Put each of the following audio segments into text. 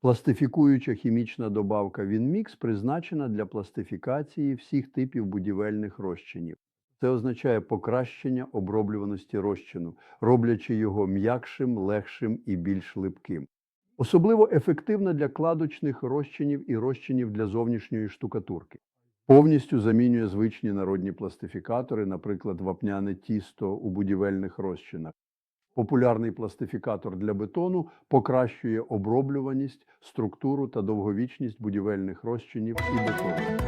Пластифікуюча хімічна добавка Вінмікс призначена для пластифікації всіх типів будівельних розчинів. Це означає покращення оброблюваності розчину, роблячи його м'якшим, легшим і більш липким. Особливо ефективна для кладочних розчинів і розчинів для зовнішньої штукатурки. Повністю замінює звичні народні пластифікатори, наприклад, вапняне тісто у будівельних розчинах. Популярний пластифікатор для бетону покращує оброблюваність, структуру та довговічність будівельних розчинів і бетону.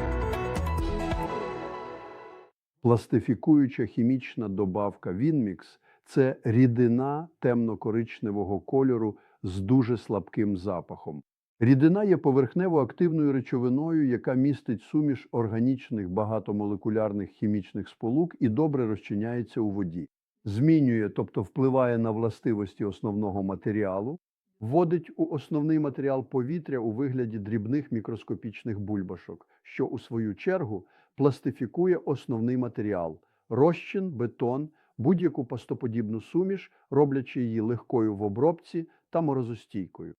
Пластифікуюча хімічна добавка Вінмікс це рідина темно-коричневого кольору з дуже слабким запахом. Рідина є поверхнево-активною речовиною, яка містить суміш органічних багатомолекулярних хімічних сполук і добре розчиняється у воді. Змінює, тобто впливає на властивості основного матеріалу, вводить у основний матеріал повітря у вигляді дрібних мікроскопічних бульбашок, що у свою чергу пластифікує основний матеріал розчин, бетон, будь-яку пастоподібну суміш, роблячи її легкою в обробці та морозостійкою.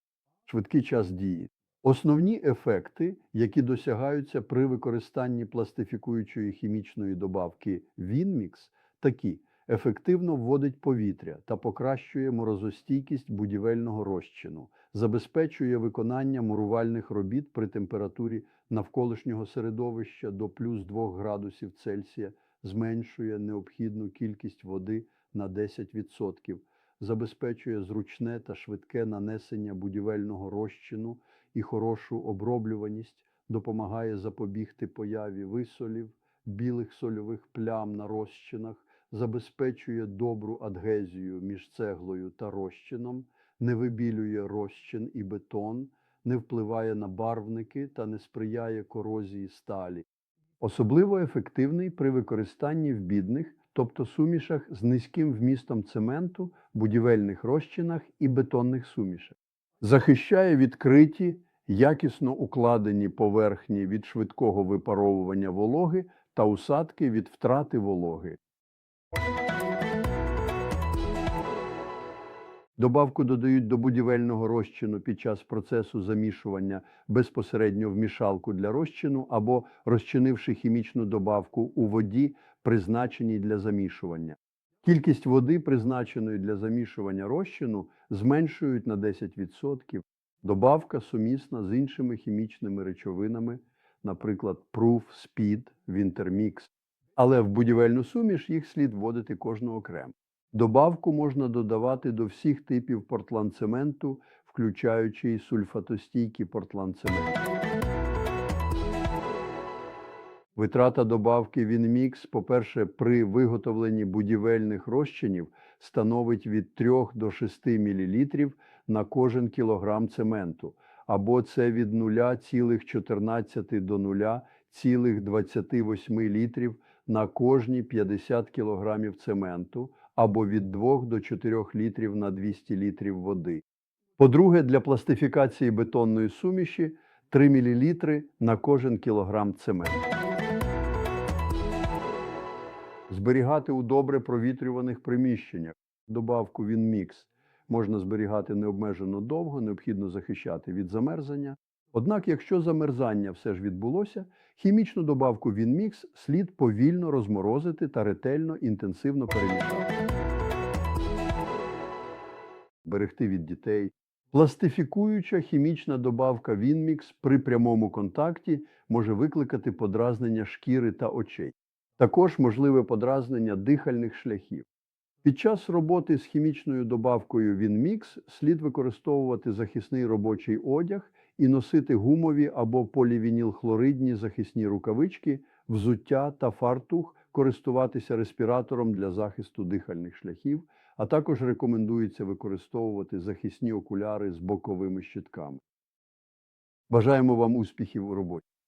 Швидкий час дії. Основні ефекти, які досягаються при використанні пластифікуючої хімічної добавки Вінмікс, такі: ефективно вводить повітря та покращує морозостійкість будівельного розчину, забезпечує виконання мурувальних робіт при температурі навколишнього середовища до плюс 2 градусів Цельсія, зменшує необхідну кількість води на 10%, забезпечує зручне та швидке нанесення будівельного розчину і хорошу оброблюваність, допомагає запобігти появі висолів, білих сольових плям на розчинах, забезпечує добру адгезію між цеглою та розчином, не вибілює розчин і бетон, не впливає на барвники та не сприяє корозії сталі. Особливо ефективний при використанні в бідних, тобто сумішах з низьким вмістом цементу, будівельних розчинах і бетонних сумішах. Захищає відкриті, якісно укладені поверхні від швидкого випаровування вологи та усадки від втрати вологи. Добавку додають до будівельного розчину під час процесу замішування безпосередньо в мішалку для розчину або розчинивши хімічну добавку у воді, призначеній для замішування. Кількість води, призначеної для замішування розчину, зменшують на 10%. Добавка сумісна з іншими хімічними речовинами, наприклад, Proof, Speed, Wintermix. Але в будівельну суміш їх слід вводити кожну окремо. Добавку можна додавати до всіх типів портландцементу, включаючи і сульфатостійкі портландцементи. Витрата добавки Вінмікс, по-перше, при виготовленні будівельних розчинів становить від 3 до 6 мл на кожен кілограм цементу, або це від 0,14 до 0,28 літрів на кожні 50 кг цементу, або від 2 до 4 літрів на 200 літрів води. По-друге, для пластифікації бетонної суміші 3 мл на кожен кілограм цементу. Зберігати у добре провітрюваних приміщеннях. Добавку Вінмікс можна зберігати необмежено довго, необхідно захищати від замерзання. Однак, якщо замерзання все ж відбулося, хімічну добавку Вінмікс слід повільно розморозити та ретельно інтенсивно перемішати. Берегти від дітей. Пластифікуюча хімічна добавка Вінмікс при прямому контакті може викликати подразнення шкіри та очей. Також можливе подразнення дихальних шляхів. Під час роботи з хімічною добавкою Вінмікс слід використовувати захисний робочий одяг і носити гумові або полівінілхлоридні захисні рукавички, взуття та фартух, користуватися респіратором для захисту дихальних шляхів, а також рекомендується використовувати захисні окуляри з боковими щитками. Бажаємо вам успіхів у роботі!